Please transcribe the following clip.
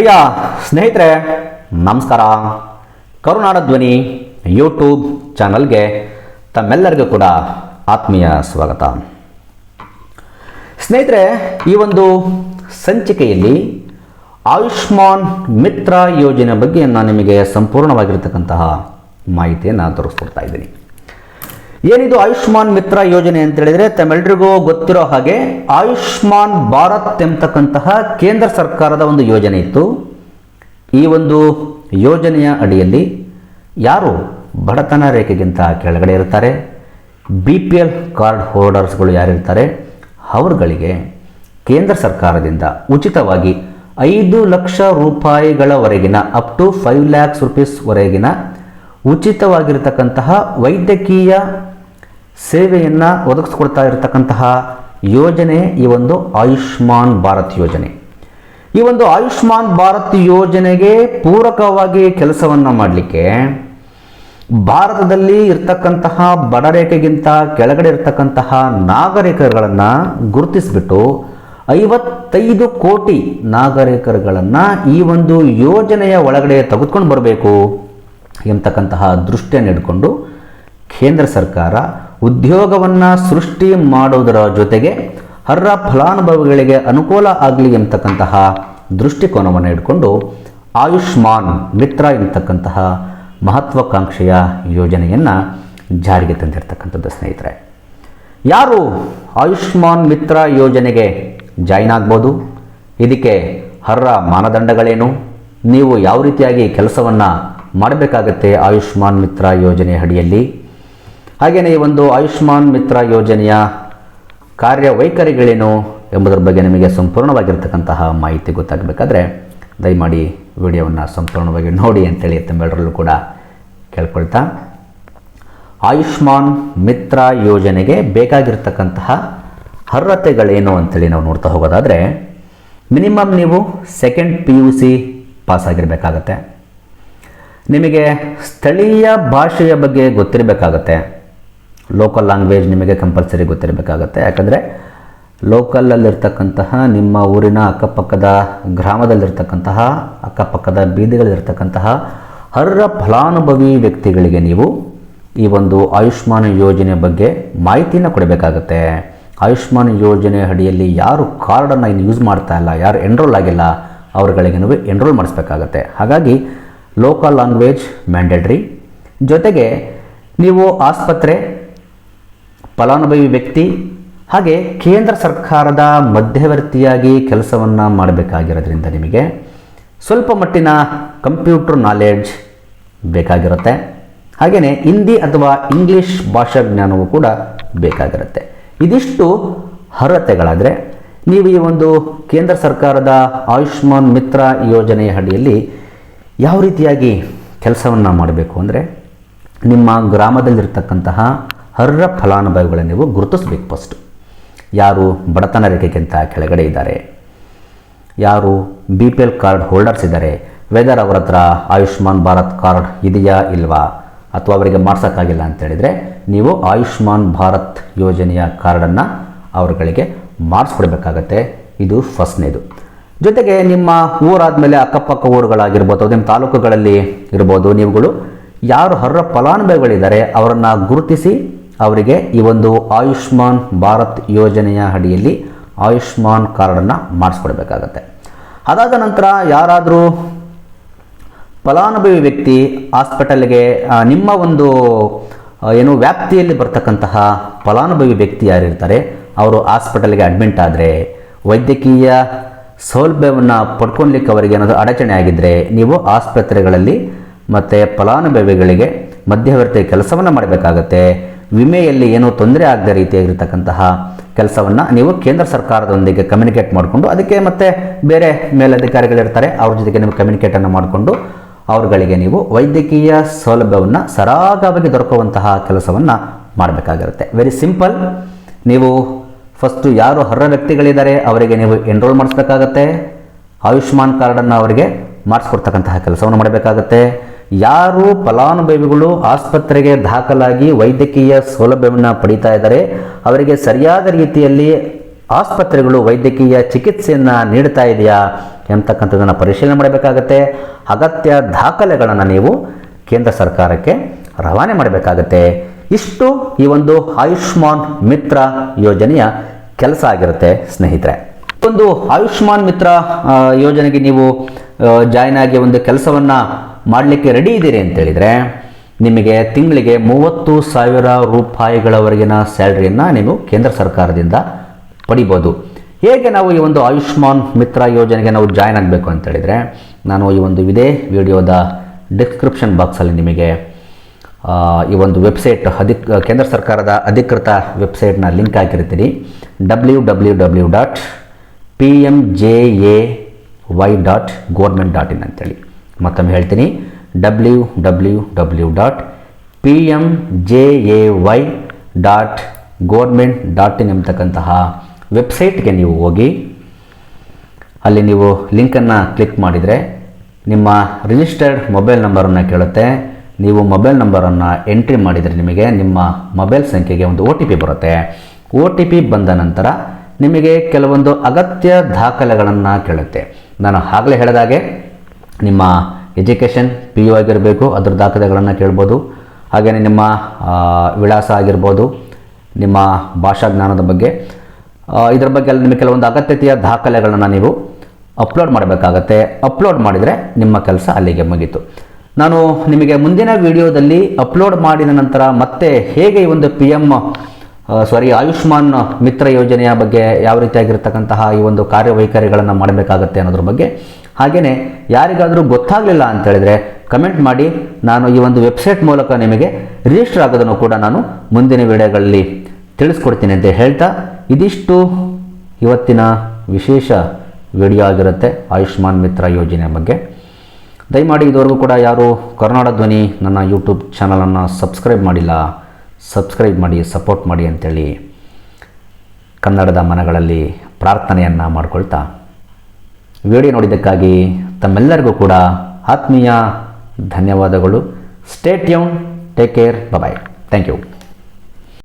ಪ್ರಿಯ ಸ್ನೇಹಿತರೆ, ನಮಸ್ಕಾರ. ಕರುನಾಡ ಧ್ವನಿ ಯೂಟ್ಯೂಬ್ ಚಾನಲ್ಗೆ ತಮ್ಮೆಲ್ಲರಿಗೂ ಕೂಡ ಆತ್ಮೀಯ ಸ್ವಾಗತ. ಸ್ನೇಹಿತರೆ, ಈ ಒಂದು ಸಂಚಿಕೆಯಲ್ಲಿ ಆಯುಷ್ಮಾನ್ ಮಿತ್ರ ಯೋಜನೆ ಬಗ್ಗೆ ನಾನು ನಿಮಗೆ ಸಂಪೂರ್ಣವಾಗಿರ್ತಕ್ಕಂತಹ ಮಾಹಿತಿಯನ್ನು ತೋರಿಸ್ಕೊಡ್ತಾ ಇದ್ದೀನಿ. ಏನಿದು ಆಯುಷ್ಮಾನ್ ಮಿತ್ರ ಯೋಜನೆ ಅಂತ ಹೇಳಿದ್ರೆ ತಮ್ಮೆಲ್ಲರಿಗೂ ಗೊತ್ತಿರೋ ಹಾಗೆ ಆಯುಷ್ಮಾನ್ ಭಾರತ್ ಎಂಬತಕ್ಕಂತಹ ಕೇಂದ್ರ ಸರ್ಕಾರದ ಒಂದು ಯೋಜನೆ ಇತ್ತು. ಈ ಒಂದು ಯೋಜನೆಯ ಅಡಿಯಲ್ಲಿ ಯಾರು ಬಡತನ ರೇಖೆಗಿಂತ ಕೆಳಗಡೆ ಇರ್ತಾರೆ? ಬಿ ಪಿ ಎಲ್ ಕಾರ್ಡ್ ಹೋಲ್ಡರ್ಸ್ಗಳು ಯಾರಿರ್ತಾರೆ ಅವ್ರಗಳಿಗೆ ಕೇಂದ್ರ ಸರ್ಕಾರದಿಂದ ಉಚಿತವಾಗಿ ಐದು ಲಕ್ಷ ರೂಪಾಯಿಗಳವರೆಗಿನ ಅಪ್ ಟು ಫೈವ್ ಲ್ಯಾಕ್ಸ್ ರುಪೀಸ್ವರೆಗಿನ ಉಚಿತವಾಗಿರತಕ್ಕಂತಹ ವೈದ್ಯಕೀಯ ಸೇವೆಯನ್ನು ಒದಗಿಸ್ಕೊಡ್ತಾ ಇರತಕ್ಕಂತಹ ಯೋಜನೆ ಈ ಒಂದು ಆಯುಷ್ಮಾನ್ ಭಾರತ್ ಯೋಜನೆ. ಈ ಒಂದು ಆಯುಷ್ಮಾನ್ ಭಾರತ್ ಯೋಜನೆಗೆ ಪೂರಕವಾಗಿ ಕೆಲಸವನ್ನು ಮಾಡಲಿಕ್ಕೆ ಭಾರತದಲ್ಲಿ ಇರ್ತಕ್ಕಂತಹ ಬಡರೇಖೆಗಿಂತ ಕೆಳಗಡೆ ಇರ್ತಕ್ಕಂತಹ ನಾಗರಿಕರುಗಳನ್ನು ಗುರುತಿಸಿಬಿಟ್ಟು ಐವತ್ತೈದು ಕೋಟಿ ನಾಗರಿಕರುಗಳನ್ನು ಈ ಒಂದು ಯೋಜನೆಯ ಒಳಗಡೆ ತೆಗೆದುಕೊಂಡು ಬರಬೇಕು ಎಂತಕ್ಕಂತಹ ದೃಷ್ಟಿಯನ್ನು ಇಟ್ಕೊಂಡು ಕೇಂದ್ರ ಸರ್ಕಾರ ಉದ್ಯೋಗವನ್ನು ಸೃಷ್ಟಿ ಮಾಡೋದರ ಜೊತೆಗೆ ಅರ್ಹ ಫಲಾನುಭವಿಗಳಿಗೆ ಅನುಕೂಲ ಆಗಲಿ ಎಂತಕ್ಕಂತಹ ದೃಷ್ಟಿಕೋನವನ್ನು ಇಟ್ಕೊಂಡು ಆಯುಷ್ಮಾನ್ ಮಿತ್ರ ಎಂತಕ್ಕಂತಹ ಮಹತ್ವಾಕಾಂಕ್ಷೆಯ ಯೋಜನೆಯನ್ನು ಜಾರಿಗೆ ತಂದಿರತಕ್ಕಂಥದ್ದು ಸ್ನೇಹಿತರೆ. ಯಾರು ಆಯುಷ್ಮಾನ್ ಮಿತ್ರ ಯೋಜನೆಗೆ ಜಾಯಿನ್ ಆಗ್ಬೋದು? ಇದಕ್ಕೆ ಅರ್ಹ ಮಾನದಂಡಗಳೇನು? ನೀವು ಯಾವ ರೀತಿಯಾಗಿ ಕೆಲಸವನ್ನು ಮಾಡಬೇಕಾಗತ್ತೆ ಆಯುಷ್ಮಾನ್ ಮಿತ್ರ ಯೋಜನೆ ಅಡಿಯಲ್ಲಿ? ಹಾಗೆಯೇ ಈ ಒಂದು ಆಯುಷ್ಮಾನ್ ಮಿತ್ರ ಯೋಜನೆಯ ಕಾರ್ಯವೈಖರಿಗಳೇನು ಎಂಬುದರ ಬಗ್ಗೆ ನಿಮಗೆ ಸಂಪೂರ್ಣವಾಗಿರ್ತಕ್ಕಂತಹ ಮಾಹಿತಿ ಗೊತ್ತಾಗಬೇಕಾದ್ರೆ ದಯಮಾಡಿ ವಿಡಿಯೋವನ್ನು ಸಂಪೂರ್ಣವಾಗಿ ನೋಡಿ ಅಂತೇಳಿ ತಮ್ಮೆಲ್ಲರಲ್ಲೂ ಕೂಡ ಕೇಳ್ಕೊಳ್ತಾ. ಆಯುಷ್ಮಾನ್ ಮಿತ್ರ ಯೋಜನೆಗೆ ಬೇಕಾಗಿರ್ತಕ್ಕಂತಹ ಅರ್ಹತೆಗಳೇನು ಅಂತೇಳಿ ನಾವು ನೋಡ್ತಾ ಹೋಗೋದಾದರೆ, ಮಿನಿಮಮ್ ನೀವು ಸೆಕೆಂಡ್ ಪಿ ಯು ಸಿ ಪಾಸಾಗಿರಬೇಕಾಗತ್ತೆ. ನಿಮಗೆ ಸ್ಥಳೀಯ ಭಾಷೆಯ ಬಗ್ಗೆ ಗೊತ್ತಿರಬೇಕಾಗತ್ತೆ. ಲೋಕಲ್ ಲ್ಯಾಂಗ್ವೇಜ್ ನಿಮಗೆ ಕಂಪಲ್ಸರಿ ಗೊತ್ತಿರಬೇಕಾಗತ್ತೆ. ಯಾಕಂದರೆ ಲೋಕಲಲ್ಲಿರ್ತಕ್ಕಂತಹ ನಿಮ್ಮ ಊರಿನ ಅಕ್ಕಪಕ್ಕದ ಗ್ರಾಮದಲ್ಲಿರ್ತಕ್ಕಂತಹ, ಅಕ್ಕಪಕ್ಕದ ಬೀದಿಗಳಲ್ಲಿರ್ತಕ್ಕಂತಹ ಅರ್ಹ ಫಲಾನುಭವಿ ವ್ಯಕ್ತಿಗಳಿಗೆ ನೀವು ಈ ಒಂದು ಆಯುಷ್ಮಾನ್ ಯೋಜನೆ ಬಗ್ಗೆ ಮಾಹಿತಿಯನ್ನು ಕೊಡಬೇಕಾಗತ್ತೆ. ಆಯುಷ್ಮಾನ್ ಯೋಜನೆ ಅಡಿಯಲ್ಲಿ ಯಾರು ಕಾರ್ಡನ್ನು ಇನ್ನು ಯೂಸ್ ಮಾಡ್ತಾ ಇಲ್ಲ, ಯಾರು ಎನ್ರೋಲ್ ಆಗಿಲ್ಲ, ಅವರುಗಳಿಗೆ ನೀವು ಎನ್ರೋಲ್ ಮಾಡಿಸ್ಬೇಕಾಗತ್ತೆ. ಹಾಗಾಗಿ ಲೋಕಲ್ ಲ್ಯಾಂಗ್ವೇಜ್ ಮ್ಯಾಂಡೇಟ್ರಿ ಜೊತೆಗೆ ನೀವು ಆಸ್ಪತ್ರೆ ಫಲಾನುಭವಿ ವ್ಯಕ್ತಿ, ಹಾಗೆ ಕೇಂದ್ರ ಸರ್ಕಾರದ ಮಧ್ಯವರ್ತಿಯಾಗಿ ಕೆಲಸವನ್ನು ಮಾಡಬೇಕಾಗಿರೋದ್ರಿಂದ ನಿಮಗೆ ಸ್ವಲ್ಪ ಮಟ್ಟಿನ ಕಂಪ್ಯೂಟರ್ ನಾಲೆಡ್ಜ್ ಬೇಕಾಗಿರುತ್ತೆ. ಹಾಗೆಯೇ ಹಿಂದಿ ಅಥವಾ ಇಂಗ್ಲೀಷ್ ಭಾಷಾ ಜ್ಞಾನವೂ ಕೂಡ ಬೇಕಾಗಿರುತ್ತೆ. ಇದಿಷ್ಟು ಅರ್ಹತೆಗಳಾದರೆ ನೀವು ಈ ಒಂದು ಕೇಂದ್ರ ಸರ್ಕಾರದ ಆಯುಷ್ಮಾನ್ ಮಿತ್ರ ಯೋಜನೆಯ ಅಡಿಯಲ್ಲಿ ಯಾವ ರೀತಿಯಾಗಿ ಕೆಲಸವನ್ನು ಮಾಡಬೇಕು ಅಂದರೆ ನಿಮ್ಮ ಗ್ರಾಮದಲ್ಲಿರ್ತಕ್ಕಂತಹ ಅರ್ಹ ಫಲಾನುಭವಿಗಳನ್ನು ನೀವು ಗುರುತಿಸ್ಬೇಕು ಫಸ್ಟು ಯಾರು ಬಡತನ ರೇಖೆಗಿಂತ ಕೆಳಗಡೆ ಇದ್ದಾರೆ? ಯಾರು B P L card holders ಇದ್ದಾರೆ? ವೆದರ್ ಅವರ ಹತ್ರ ಆಯುಷ್ಮಾನ್ ಭಾರತ್ ಕಾರ್ಡ್ ಇದೆಯಾ ಇಲ್ವಾ? ಅಥವಾ ಅವರಿಗೆ ಮಾಡ್ಸೋಕ್ಕಾಗಿಲ್ಲ ಅಂತೇಳಿದರೆ ನೀವು ಆಯುಷ್ಮಾನ್ ಭಾರತ್ ಯೋಜನೆಯ ಕಾರ್ಡನ್ನು ಅವರುಗಳಿಗೆ ಮಾಡಿಸ್ಕೊಡ್ಬೇಕಾಗತ್ತೆ. ಇದು ಫಸ್ಟ್ನೇದು ಜೊತೆಗೆ ನಿಮ್ಮ ಊರಾದಮೇಲೆ ಅಕ್ಕಪಕ್ಕ ಊರುಗಳಾಗಿರ್ಬೋದು, ನಿಮ್ಮ ತಾಲೂಕುಗಳಲ್ಲಿ ಇರ್ಬೋದು, ನೀವುಗಳು ಯಾರು ಅರ್ಹ ಫಲಾನುಭವಿಗಳಿದ್ದಾರೆ, ಅವರನ್ನು ಗುರುತಿಸಿ ಅವರಿಗೆ ಈ ಒಂದು ಆಯುಷ್ಮಾನ್ ಭಾರತ್ ಯೋಜನೆಯ ಅಡಿಯಲ್ಲಿ ಆಯುಷ್ಮಾನ್ ಕಾರ್ಡನ್ನು ಮಾಡಿಸ್ಕೊಡ್ಬೇಕಾಗತ್ತೆ. ಅದಾದ ನಂತರ ಯಾರಾದರೂ ಫಲಾನುಭವಿ ವ್ಯಕ್ತಿ ಹಾಸ್ಪಿಟಲ್ಗೆ ನಿಮ್ಮ ಒಂದು ಏನು ವ್ಯಾಪ್ತಿಯಲ್ಲಿ ಬರ್ತಕ್ಕಂತಹ ಫಲಾನುಭವಿ ವ್ಯಕ್ತಿ ಯಾರಿರ್ತಾರೆ, ಅವರು ಹಾಸ್ಪಿಟಲ್ಗೆ ಅಡ್ಮಿಂಟ್ ಆದರೆ, ವೈದ್ಯಕೀಯ ಸೌಲಭ್ಯವನ್ನು ಪಡ್ಕೊಳ್ಲಿಕ್ಕೆ ಅವರಿಗೆ ಏನಾದರೂ ಅಡಚಣೆ ಆಗಿದ್ದರೆ ನೀವು ಆಸ್ಪತ್ರೆಗಳಲ್ಲಿ ಮತ್ತು ಫಲಾನುಭವಿಗಳಿಗೆ ಮಧ್ಯವರ್ತಿ ಕೆಲಸವನ್ನು ಮಾಡಬೇಕಾಗತ್ತೆ. ವಿಮೆಯಲ್ಲಿ ಏನೋ ತೊಂದರೆ ಆಗದ ರೀತಿಯಾಗಿರ್ತಕ್ಕಂತಹ ಕೆಲಸವನ್ನು ನೀವು ಕೇಂದ್ರ ಸರ್ಕಾರದೊಂದಿಗೆ ಕಮ್ಯುನಿಕೇಟ್ ಮಾಡಿಕೊಂಡು, ಅದಕ್ಕೆ ಮತ್ತೆ ಬೇರೆ ಮೇಲಧಿಕಾರಿಗಳಿರ್ತಾರೆ, ಅವ್ರ ಜೊತೆಗೆ ನೀವು ಕಮ್ಯುನಿಕೇಟನ್ನು ಮಾಡಿಕೊಂಡು, ಅವರುಗಳಿಗೆ ನೀವು ವೈದ್ಯಕೀಯ ಸೌಲಭ್ಯವನ್ನು ಸರಾಗವಾಗಿ ದೊರಕುವಂತಹ ಕೆಲಸವನ್ನು ಮಾಡಬೇಕಾಗಿರುತ್ತೆ. ವೆರಿ ಸಿಂಪಲ್ ನೀವು ಫಸ್ಟು ಯಾರು ಅರ್ಹ ವ್ಯಕ್ತಿಗಳಿದ್ದಾರೆ, ಅವರಿಗೆ ನೀವು ಎನ್ರೋಲ್ ಮಾಡಿಸ್ಬೇಕಾಗತ್ತೆ. ಆಯುಷ್ಮಾನ್ ಕಾರ್ಡನ್ನು ಅವರಿಗೆ ಮಾಡಿಸ್ಕೊಡ್ತಕ್ಕಂತಹ ಕೆಲಸವನ್ನು ಮಾಡಬೇಕಾಗತ್ತೆ. ಯಾರು ಫಲಾನುಭವಿಗಳು ಆಸ್ಪತ್ರೆಗೆ ದಾಖಲಾಗಿ ವೈದ್ಯಕೀಯ ಸೌಲಭ್ಯವನ್ನು ಪಡೀತಾ ಇದ್ದಾರೆ, ಅವರಿಗೆ ಸರಿಯಾದ ರೀತಿಯಲ್ಲಿ ಆಸ್ಪತ್ರೆಗಳು ವೈದ್ಯಕೀಯ ಚಿಕಿತ್ಸೆಯನ್ನು ನೀಡ್ತಾ ಇದೆಯಾ ಎಂತಕ್ಕಂಥದ್ದನ್ನು ಪರಿಶೀಲನೆ ಮಾಡಬೇಕಾಗತ್ತೆ. ಅಗತ್ಯ ದಾಖಲೆಗಳನ್ನು ನೀವು ಕೇಂದ್ರ ಸರ್ಕಾರಕ್ಕೆ ರವಾನೆ ಮಾಡಬೇಕಾಗತ್ತೆ. ಇಷ್ಟು ಈ ಒಂದು ಆಯುಷ್ಮಾನ್ ಮಿತ್ರ ಯೋಜನೆಯ ಕೆಲಸ ಆಗಿರುತ್ತೆ ಸ್ನೇಹಿತರೆ. ಒಂದು ಆಯುಷ್ಮಾನ್ ಮಿತ್ರ ಯೋಜನೆಗೆ ನೀವು ಜಾಯ್ನ್ ಆಗಿ ಒಂದು ಕೆಲಸವನ್ನು ಮಾಡಲಿಕ್ಕೆ ರೆಡಿ ಇದ್ದೀರಿ ಅಂತೇಳಿದರೆ ನಿಮಗೆ ತಿಂಗಳಿಗೆ ಮೂವತ್ತು ಸಾವಿರ ರೂಪಾಯಿಗಳವರೆಗಿನ ಸ್ಯಾಲ್ರಿಯನ್ನು ನೀವು ಕೇಂದ್ರ ಸರ್ಕಾರದಿಂದ ಪಡಿಬೋದು. ಹೇಗೆ ನಾವು ಈ ಒಂದು ಆಯುಷ್ಮಾನ್ ಮಿತ್ರ ಯೋಜನೆಗೆ ನಾವು ಜಾಯ್ನ್ ಆಗಬೇಕು ಅಂತೇಳಿದರೆ ನಾನು ಈ ಒಂದು ಇದೇ ವಿಡಿಯೋದ ಡಿಸ್ಕ್ರಿಪ್ಷನ್ ಬಾಕ್ಸಲ್ಲಿ ನಿಮಗೆ ಈ ಒಂದು ವೆಬ್ಸೈಟ್ ಅಧಿಕ್, ಕೇಂದ್ರ ಸರ್ಕಾರದ ಅಧಿಕೃತ ವೆಬ್ಸೈಟ್ನ ಲಿಂಕ್ ಹಾಕಿರ್ತೀನಿ. W W W dot P M J A Y dot government dot in ಅಂತೇಳಿ. ಮತ್ತೊಮ್ಮೆ ಹೇಳ್ತೀನಿ. W W W dot P M J A Y dot government dot in ಎಂಬತಕ್ಕಂತಹ ವೆಬ್ಸೈಟ್ಗೆ ನೀವು ಹೋಗಿ, ಅಲ್ಲಿ ನೀವು ಲಿಂಕನ್ನು ಕ್ಲಿಕ್ ಮಾಡಿದರೆ ನಿಮ್ಮ ರಿಜಿಸ್ಟರ್ಡ್ ಮೊಬೈಲ್ ನಂಬರನ್ನು ಕೇಳುತ್ತೆ. ನೀವು ಮೊಬೈಲ್ ನಂಬರನ್ನು ಎಂಟ್ರಿ ಮಾಡಿದರೆ ನಿಮಗೆ ನಿಮ್ಮ ಮೊಬೈಲ್ ಸಂಖ್ಯೆಗೆ ಒಂದು ಒ ಟಿ ಪಿ ಬರುತ್ತೆ. ಒ ಟಿ ಪಿ ಬಂದ ನಂತರ ನಿಮಗೆ ಕೆಲವೊಂದು ಅಗತ್ಯ ದಾಖಲೆಗಳನ್ನು ಕೇಳುತ್ತೆ. ನಾನು ಆಗಲೇ ಹೇಳಿದಾಗೆ ನಿಮ್ಮ ಎಜುಕೇಷನ್ ಪಿ ಯು ಆಗಿರಬೇಕು, ಅದರ ದಾಖಲೆಗಳನ್ನು ಕೇಳ್ಬೋದು. ಹಾಗೆಯೇ ನಿಮ್ಮ ವಿಳಾಸ ಆಗಿರ್ಬೋದು, ನಿಮ್ಮ ಭಾಷಾ ಜ್ಞಾನದ ಬಗ್ಗೆ. ಇದರ ಬಗ್ಗೆ ಅಲ್ಲಿ ನಿಮಗೆ ಕೆಲವೊಂದು ಅಗತ್ಯತೆಯ ದಾಖಲೆಗಳನ್ನು ನೀವು ಅಪ್ಲೋಡ್ ಮಾಡಬೇಕಾಗತ್ತೆ. ಅಪ್ಲೋಡ್ ಮಾಡಿದರೆ ನಿಮ್ಮ ಕೆಲಸ ಅಲ್ಲಿಗೆ ಮುಗೀತು. ನಾನು ನಿಮಗೆ ಮುಂದಿನ ವಿಡಿಯೋದಲ್ಲಿ ಅಪ್ಲೋಡ್ ಮಾಡಿದ ನಂತರ ಮತ್ತೆ ಹೇಗೆ ಈ ಒಂದು P M sorry Ayushman Mitra ಯೋಜನೆಯ ಬಗ್ಗೆ ಯಾವ ರೀತಿಯಾಗಿರ್ತಕ್ಕಂತಹ ಈ ಒಂದು ಕಾರ್ಯವೈಖರಿಗಳನ್ನು ಮಾಡಬೇಕಾಗತ್ತೆ ಅನ್ನೋದ್ರ ಬಗ್ಗೆ ಹಾಗೆಯೇ ಯಾರಿಗಾದರೂ ಗೊತ್ತಾಗಲಿಲ್ಲ ಅಂತ ಹೇಳಿದ್ರೆ ಕಮೆಂಟ್ ಮಾಡಿ. ನಾನು ಈ ಒಂದು ವೆಬ್ಸೈಟ್ ಮೂಲಕ ನಿಮಗೆ ರಿಜಿಸ್ಟರ್ ಆಗೋದನ್ನು ಕೂಡ ನಾನು ಮುಂದಿನ ವಿಡಿಯೋಗಳಲ್ಲಿ ತಿಳಿಸ್ಕೊಡ್ತೀನಿ ಅಂತ ಹೇಳ್ತಾ ಇದಿಷ್ಟು. ಇವತ್ತಿನ ವಿಶೇಷ ವಿಡಿಯೋ ಆಗಿರುತ್ತೆ ಆಯುಷ್ಮಾನ್ ಮಿತ್ರ ಯೋಜನೆ ಬಗ್ಗೆ. ದಯಮಾಡಿ ಇದುವರೆಗೂ ಕೂಡ ಯಾರು ಕರ್ನಾಟಕ ಧ್ವನಿ ನನ್ನ ಯೂಟ್ಯೂಬ್ ಚಾನಲನ್ನು ಸಬ್ಸ್ಕ್ರೈಬ್ ಮಾಡಿಲ್ಲ ಸಬ್ಸ್ಕ್ರೈಬ್ ಮಾಡಿ ಸಪೋರ್ಟ್ ಮಾಡಿ ಅಂತೇಳಿ ಕನ್ನಡದ ಮನಗಳಲ್ಲಿ ಪ್ರಾರ್ಥನೆಯನ್ನು ಮಾಡಿಕೊಳ್ತಾ ವಿಡಿಯೋ ನೋಡಿದ್ದಕ್ಕಾಗಿ ತಮ್ಮೆಲ್ಲರಿಗೂ ಕೂಡ ಆತ್ಮೀಯ ಧನ್ಯವಾದಗಳು. Stay tuned take care bye thank you